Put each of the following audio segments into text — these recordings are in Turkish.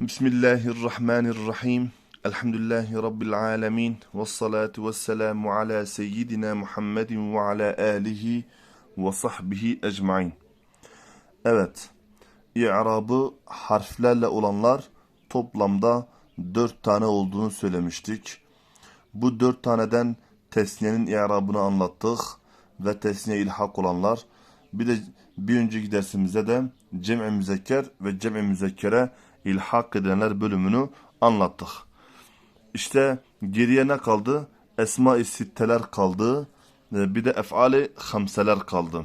Bismillahirrahmanirrahim. Elhamdülillahi Rabbil alemin. Ve salatu ve selamu ala seyyidina Muhammedin ve ala alihi ve sahbihi ecmain. Evet. İ'rabı harflerle olanlar toplamda dört tane olduğunu söylemiştik. Bu dört taneden tesniyenin i'rabını anlattık ve tesniye ilhak olanlar. Bir de bir önceki dersimizde de cem'i müzekker ve cem'i müzekkere ilhak edilenler bölümünü anlattık. İşte geriye ne kaldı? Esma-i sitteler kaldı. Ee, Bir de efali hamseler kaldı.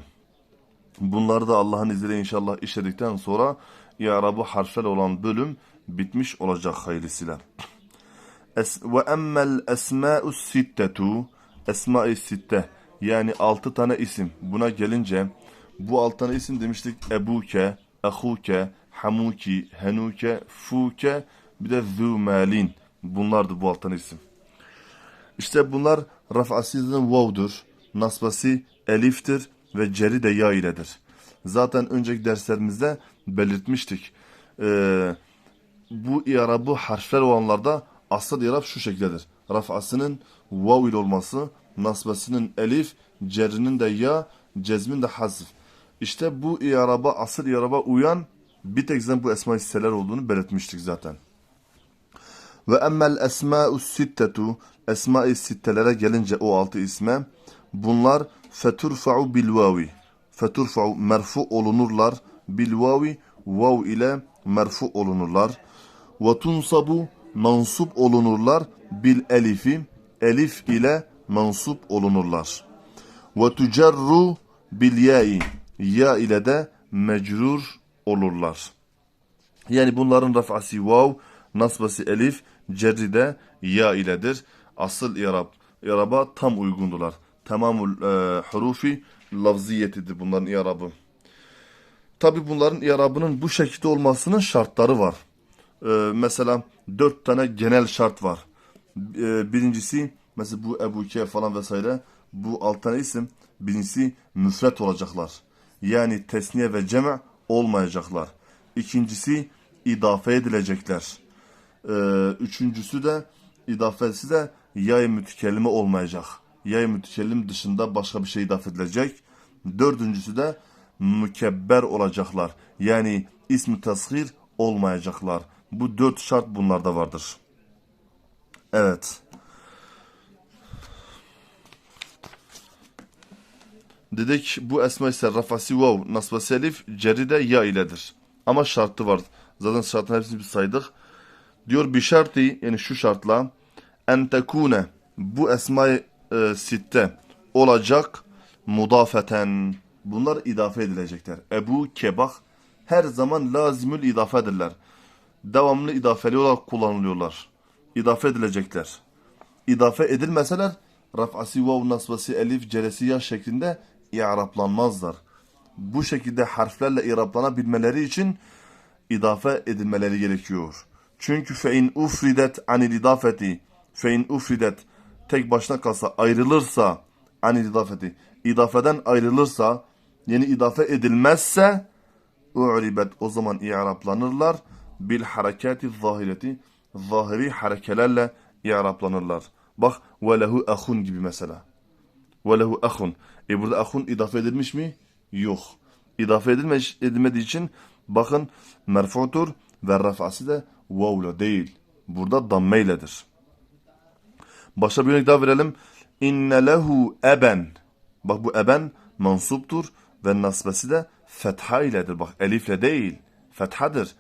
Bunları da Allah'ın izniyle inşallah işledikten sonra i'rabı harfler olan bölüm bitmiş olacak hayırlısıyla. Es ve emmel esma'u sittetu esma-i sitte yani altı tane isim buna gelince bu altı tane isim demiştik ebuke, ahuke, hamuki, henuke, fuke bir de zümelin bunlardı bu altı tane isim. İşte bunlar raf'asizin vav'dur, nasbası eliftir ve ceri de ya iledir. Zaten önceki derslerimizde belirtmiştik. Ee, bu i'rabı harfler olanlarda asıl i'rab şu şekildedir. Raf'asının vav ile olması, nasbasının elif, cerinin de ya, cezmin de hazf. İşte bu i'raba, asıl i'raba uyan bir tek zaten bu esma hisseler olduğunu belirtmiştik zaten. Ve emmel esma'u sittetu esma-i sittelere gelince o altı isme bunlar feturfa'u bil vavi feturfa'u merfu olunurlar bil vavi vav ile merfu olunurlar. Ve tunsabu mansup olunurlar bil elifi elif ile mansup olunurlar. Ve tucerru bil ya'i ya ile de mecrur olurlar. Yani bunların raf'ası vav, nasbası elif, cerri de ya iledir. Asıl irab, iraba tam uygundular. Tamamul e, hurufi lafziyetidir bunların irabı. Tabi bunların irabının bu şekilde olmasının şartları var. E, mesela dört tane genel şart var. E, birincisi mesela bu Ebuke falan vesaire bu alt tane isim birincisi müfret olacaklar. Yani tesniye ve cema olmayacaklar. İkincisi idafe edilecekler. Ee, üçüncüsü de idafesi de yay mütekellime olmayacak. Yay mütekellim dışında başka bir şey idafe edilecek. Dördüncüsü de mükebber olacaklar. Yani ismi tasgir olmayacaklar. Bu dört şart bunlarda vardır. Evet. Dedik bu esma ise rafası vav, nasbası elif, ceri de ya iledir. Ama şartı var. Zaten şartın hepsini biz saydık. Diyor bir şartı yani şu şartla en tekune bu esma e, sitte olacak mudafeten. Bunlar idafe edilecekler. Ebu kebah her zaman lazimül idafedirler. Devamlı idafeli olarak kullanılıyorlar. İdafe edilecekler. İdafe edilmeseler raf'ası vav nasbası elif ceresi ya şeklinde i'raplanmazlar. Bu şekilde harflerle i'raplanabilmeleri için idafe edilmeleri gerekiyor. Çünkü fe in ufridet anil idafeti fe in ufridet tek başına kalsa ayrılırsa anil idafeti idafeden ayrılırsa yani idafe edilmezse u'ribet o zaman i'raplanırlar bil harekati zahireti zahiri harekelerle i'raplanırlar. Bak ve lehu ahun gibi mesela. Ve lehu ahun. E burada ahun idafe edilmiş mi? Yok. İdafe edilmiş, edilmediği için bakın merfutur ve rafası da vavla değil. Burada dammeyledir. Başka bir örnek daha verelim. İnne lehu eben. Bak bu eben mansuptur ve nasbesi de fetha iledir. Bak elifle değil. Fethadır.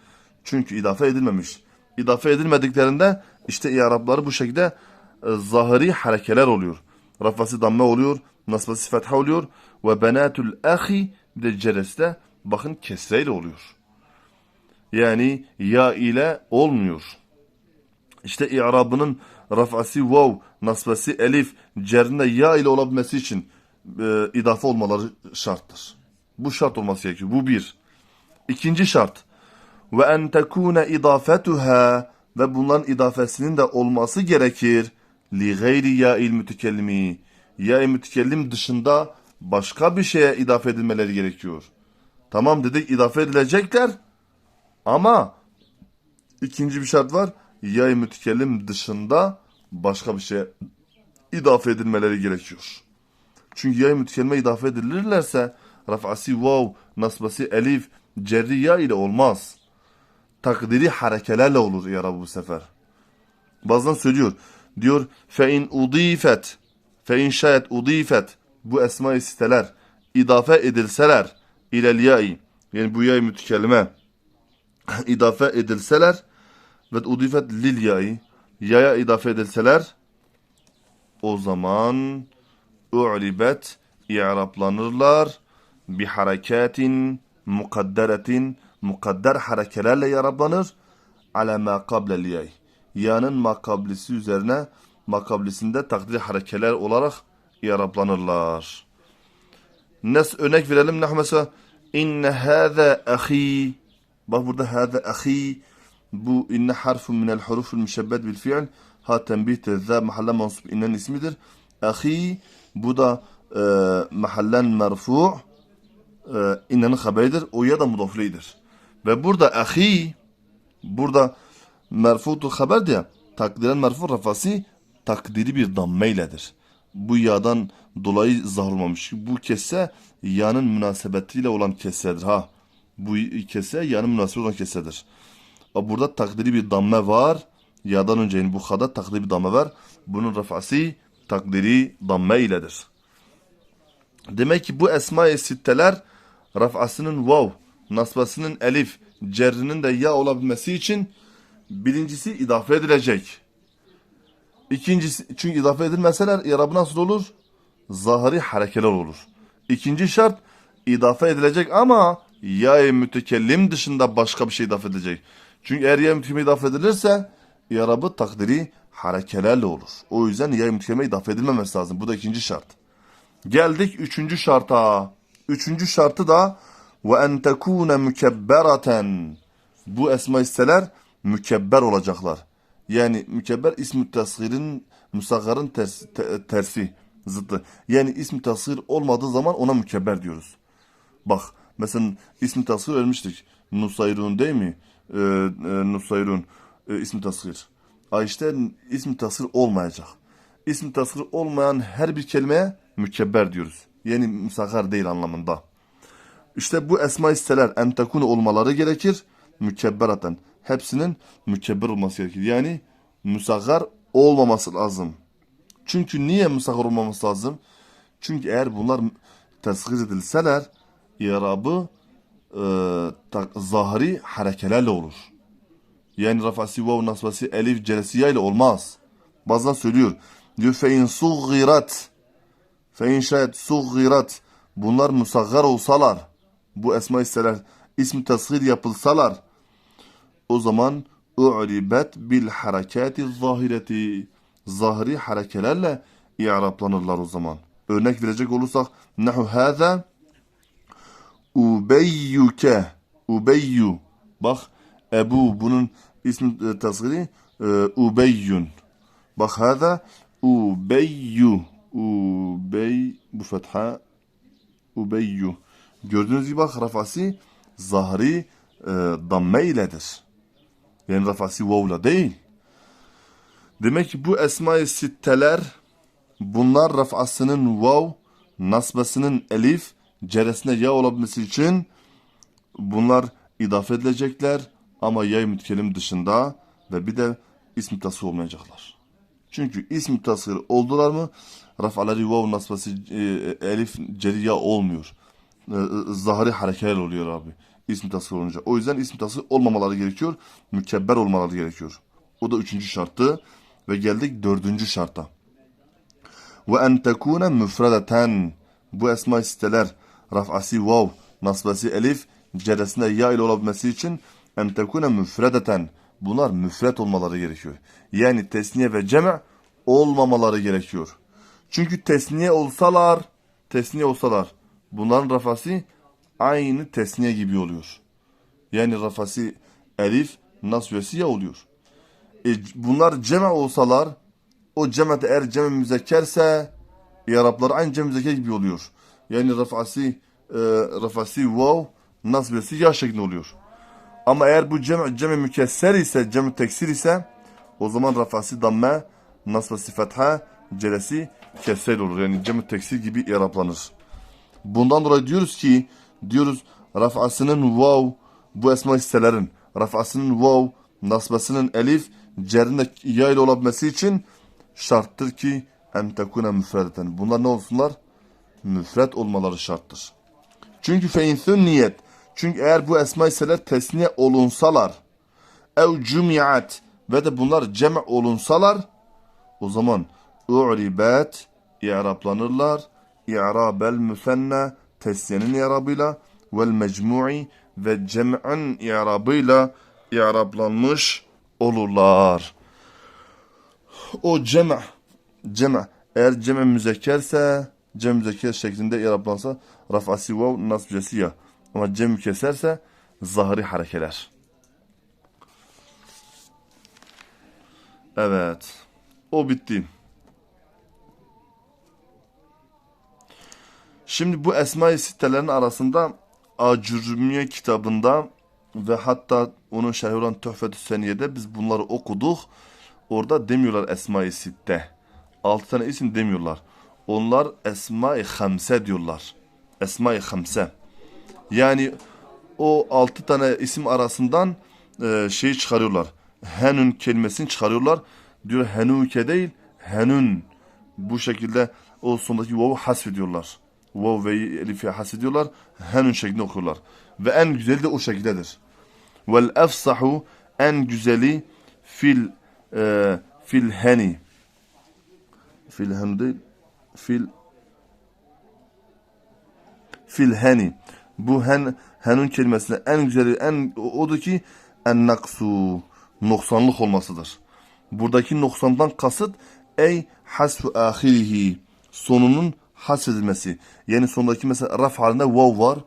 Çünkü idafe edilmemiş. İdafe edilmediklerinde işte i'rabları bu şekilde e, zahiri harekeler oluyor. Rafası damme oluyor. Nasbası fetha oluyor. Ve benatul ahi bir de ceresi de bakın kesreyle oluyor. Yani ya ile olmuyor. İşte i'rabının rafası vav, nasbası elif, cerinde ya ile olabilmesi için e, idafe olmaları şarttır. Bu şart olması gerekiyor. Bu bir. İkinci şart. Ve en tekune idafetuha ve bunların idafesinin de olması gerekir. Li gayri ya'il mütekellimi. Ya mütekellim dışında başka bir şeye idafe edilmeleri gerekiyor. Tamam dedik idafe edilecekler ama İkinci bir şart var. Yay mütekellim dışında başka bir şeye idafe edilmeleri gerekiyor. Çünkü yay mütekellime idafe edilirlerse raf'asi vav, nasbası elif, cerri ya ile olmaz. Takdiri harekelerle olur ya bu sefer. Bazen söylüyor. Diyor fe in udifet fe in şayet udifet bu esma-i siteler idafe edilseler ilel ya'i yani bu yay mütekellime idafe edilseler ve udifet lil ya'i yaya idafe edilseler o zaman u'ribet i'raplanırlar bi harekatin mukadderetin mukadder harekelerle i'raplanır ala ma kablel yay. Ya'nın makablisi üzerine makablisinde takdir harekeler olarak i'raplanırlar. Nes örnek verelim. Nah mesela inne hâze ahi bak burada hâze ahi bu inne harfun minel huruful müşebbet bil fiil ha tenbih tezzâ mahalle mansub innen ismidir. Ahi bu da e, mahallen merfu e, innenin haberidir. O ya da mudaflidir. Ve burada ahi burada merfutul haber diye takdiren merfu rafası takdiri bir dammeyledir. Bu yağdan dolayı zahar olmamış. Bu kesse yağın münasebetiyle olan kessedir ha. Bu kesse yağın münasebeti olan kessedir. Burada takdiri bir damme var. Yağdan önce yani bu hada takdiri bir damme var. Bunun rafası takdiri damme iledir. Demek ki bu esma-i sitteler rafasının vav, nasbasının elif, cerrinin de ya olabilmesi için birincisi idafe edilecek. İkincisi çünkü idafe edilmeseler irabı nasıl olur? Zahiri harekeler olur. İkinci şart idafe edilecek ama ya mütekellim dışında başka bir şey idafe edilecek. Çünkü eğer ya mütekellime idafe edilirse irabı takdiri harekelerle olur. O yüzden ya mütekellime idafe edilmemesi lazım. Bu da ikinci şart. Geldik üçüncü şarta. Üçüncü şartı da ve en tekune mükebbereten. Bu esma isteler mükebber olacaklar. Yani mükebber ismi tasgirin musaggarın ters, te- tersi zıttı. Yani ismi tasgir olmadığı zaman ona mükebber diyoruz. Bak mesela ismi tasgir vermiştik. Nusayrun değil mi? Ee, e, Nusayrun e, ismi tasgir. Ay işte ismi tasgir olmayacak. İsmi tasgir olmayan her bir kelimeye mükebber diyoruz. Yani musaggar değil anlamında. İşte bu esma isteler entekun olmaları gerekir. Mükebbereten. Hepsinin mükebber olması gerekir. Yani musaggar olmaması lazım. Çünkü niye musaggar olmaması lazım? Çünkü eğer bunlar tesgir edilseler irabı e, ta- harekelerle olur. Yani rafası vav nasbası elif celesiye ile olmaz. Bazen söylüyor. Diyor fe in suggirat fe şayet suggirat bunlar musaggar olsalar bu esma isteler ismi tasgir yapılsalar o zaman u'ribet bil harekati zahireti. Zahiri harekelerle i'raplanırlar o zaman. Örnek verecek olursak nahu hâzâ ubeyyuke ubeyyu bak Ebu bunun ismi e, tasgiri e, ubeyyun. Bak hâzâ ubeyyu ubey bu fetha ubeyyu gördüğünüz gibi bak rafası zahiri e, damme iledir. Yani rafası vavla değil. Demek ki bu esma-i sitteler bunlar rafasının vav, nasbasının elif, ceresine ya olabilmesi için bunlar idafe edilecekler ama yay mütkelim dışında ve bir de ismi tasvir olmayacaklar. Çünkü ismi tasvir oldular mı rafaları vav, nasbası e, elif, ceri ya olmuyor. E, e, zahiri harekeler oluyor abi. İsmi tasvir olunca. O yüzden ismi tasvir olmamaları gerekiyor. Mükebber olmaları gerekiyor. O da üçüncü şarttı. Ve geldik dördüncü şarta. Ve en tekune müfredeten. Bu esma siteler raf'asi vav, nasbası elif, ceresinde ya ile olabilmesi için en tekune müfredeten. Bunlar müfret olmaları gerekiyor. Yani tesniye ve ceme olmamaları gerekiyor. Çünkü tesniye olsalar, tesniye olsalar bunların rafası aynı tesniye gibi oluyor. Yani rafası elif, nasbesi ya oluyor. E, bunlar ceme olsalar o cemete eğer ceme müzekkerse İrablar aynı cem müzekker gibi oluyor. Yani rafası e, rafası vav nasbesi ya şeklinde oluyor. Ama eğer bu cem, cem mükesser ise, cem teksir ise o zaman rafası damme, nasbası fetha, celesi kesel olur. Yani cem teksir gibi iraplanır. Bundan dolayı diyoruz ki diyoruz rafasının vav bu esma hisselerin rafasının vav nasbasının elif cerinde ya ile olabilmesi için şarttır ki en tekune müfredeten. Bunlar ne olsunlar? Müfred olmaları şarttır. Çünkü feinsün niyet. Çünkü eğer bu esma hisseler tesniye olunsalar ev cümiat ve de bunlar cem olunsalar o zaman u'ribet i'raplanırlar. İ'rabel müsenne tesniyenin i'rabıyla vel mecmu'i ve cem'in i'rabıyla i'raplanmış olurlar. O cem' cem' eğer cem' müzekkerse cem müzekker şeklinde i'raplansa raf'asi vav nasbcesi ya. Ama cem keserse zahiri harekeler. Evet. O bitti. Şimdi bu Esma-i Sittelerin arasında Acurmiye kitabında ve hatta onun şerhi olan Tuhfetü Seniye'de biz bunları okuduk. Orada demiyorlar Esma-i Sitte. Altı tane isim demiyorlar. Onlar Esma-i Hamse diyorlar. Esma-i Hamse. Yani o altı tane isim arasından e, şeyi çıkarıyorlar. Henün kelimesini çıkarıyorlar. Diyor henuke değil, henün. Bu şekilde o sondaki vavu hasfediyorlar. Vav ve elifi hasfediyorlar. Henün şeklinde okuyorlar. Ve en güzeli de o şekildedir. Vel efsahu en güzeli fil e, fil heni. Fil heni değil. Fil fil heni. Bu hen henun kelimesine en güzeli en odur ki en naksu noksanlık olmasıdır. Buradaki noksandan kasıt ey hasfu ahirihi sonunun hasfedilmesi. Yani sondaki mesela raf halinde vav var.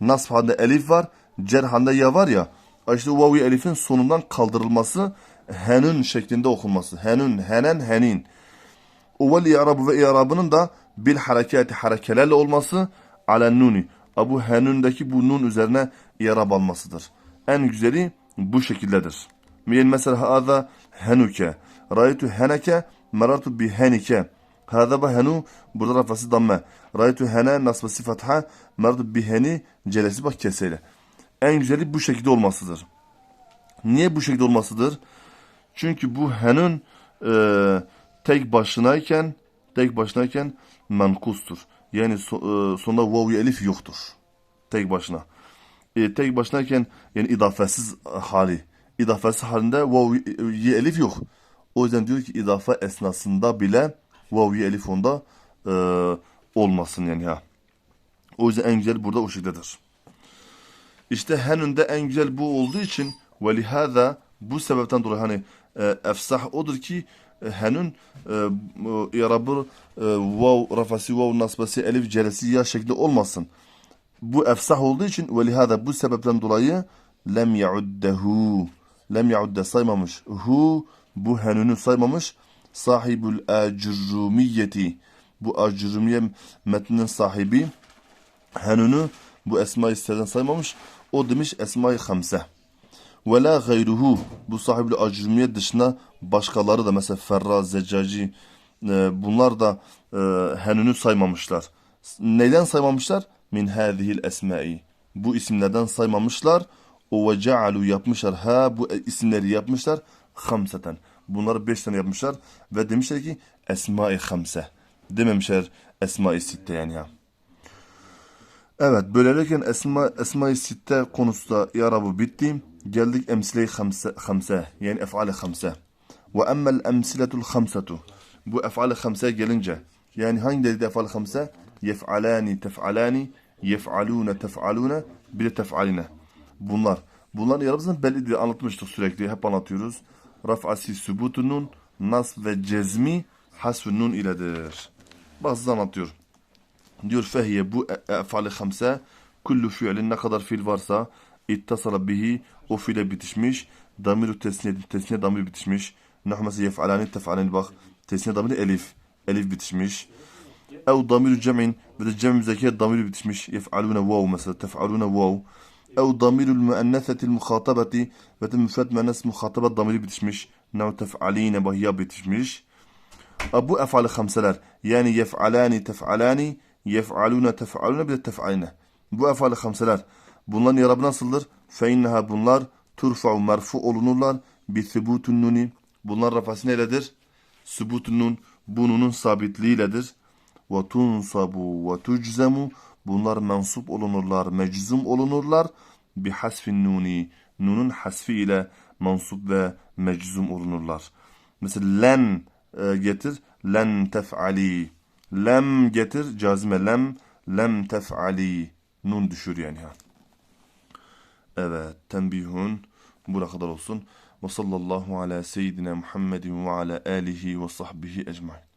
Nasf halinde elif var. Cer halinde ya var ya. İşte vav elifin sonundan kaldırılması henün şeklinde okunması. Henün, henen, henin. Uvel i'rabu ve i'rabının da bil harekati harekelerle olması alen nuni. Abu henündeki bu nun üzerine i'rab almasıdır. En güzeli bu şekildedir. Yani mesela hâzâ henuke. Raytu heneke merartu bi henike. Hâzâ ba henu burada rafası damme. Raytu hene nasbası fatha merartu bi heni celesi bak keseyle. En güzeli bu şekilde olmasıdır. Niye bu şekilde olmasıdır? Çünkü bu henün e, tek başınayken tek başınayken menkustur. Yani so, e, sonunda vav elif yoktur. Tek başına. E, tek başınayken yani idafesiz hali. İdafesiz halinde vav elif yok. O yüzden diyor ki idafe esnasında bile vav elif onda e, olmasın yani ha. O yüzden en güzel burada o şekildedir. İşte henünde en güzel bu olduğu için ve lihada bu sebepten dolayı hani e, efsah odur ki e, henün e, yarabı e, vav rafası vav nasbası elif celesi ya şekli olmasın. Bu efsah olduğu için ve lihada bu sebepten dolayı lem yauddehu lem yaudde saymamış. Hu bu henünü saymamış. Sahibül acrumiyeti bu acrumiye metninin sahibi henünü bu esma-i saymamış. O demiş esma-i hamse. Ve la gayruhu bu sahibli acrumiyet dışında başkaları da mesela Ferra, Zeccaci e, bunlar da e, henünü saymamışlar. Neyden saymamışlar? Min hâzihil esmai. Bu isimlerden saymamışlar. O ve cealu yapmışlar. Ha bu isimleri yapmışlar. Hamseten. Bunları beş tane yapmışlar. Ve demişler ki esma-i hamse. Dememişler esma-i sitte yani ya. Evet böylelikle esma, esma-i sitte konusunda yarabı bitti. Geldik emsile-i hamse, yani ef'ale hamse. Ve emmel emsiletul hamsetu. Bu ef'ale hamse gelince yani hangi dedi ef'ale hamse? Yef'alani tef'alani yef'alune tef'alune bir tef'aline. Bunlar. Bunlar yarabızın belli anlatmıştık sürekli. Hep anlatıyoruz. Raf'asi sübutunun nas ve cezmi hasfü nun iledir. Bazı anlatıyor. Diyor fehiye bu ef'ali hamse kullu fiilin ne kadar fiil varsa ittasala bihi o fiile bitişmiş. Damiru tesniye, tesniye damir bitişmiş. Nahmesi yef'alani tef'alani bak. Tesniye damiri elif. Elif bitişmiş. Ev damiru cem'in ve de cem müzekker damiri bitişmiş. Yef'alune vav mesela. Tef'alune vav. Ev damirul müennesetil muhatabeti ve de müfret müennes muhataba damiri bitişmiş. Nev tef'aline bahya bitişmiş. E, Bu efali hamseler yani yef'alani tef'alani yef'alune tef'alune bir de tef'aline. Bu efali hamseler bunların yarabı nasıldır? Fe inneha bunlar turfa'u merfu olunurlar bi thubutun nuni. Bunlar rafası neyledir? Sübutun nun bununun sabitliğiyledir. Ve tunsabu ve tuczemu bunlar mensup olunurlar, meczum olunurlar. Bi hasfin nuni nunun hasfi ile mensup ve meczum olunurlar. Mesela len e, getir len tef'ali. Lem getir cazime lem lem tef'ali. Nun düşür yani ha. Evet, tembihun buna kadar olsun. Ve sallallahu ala seyyidina Muhammedin ve ala alihi ve sahbihi ecmain.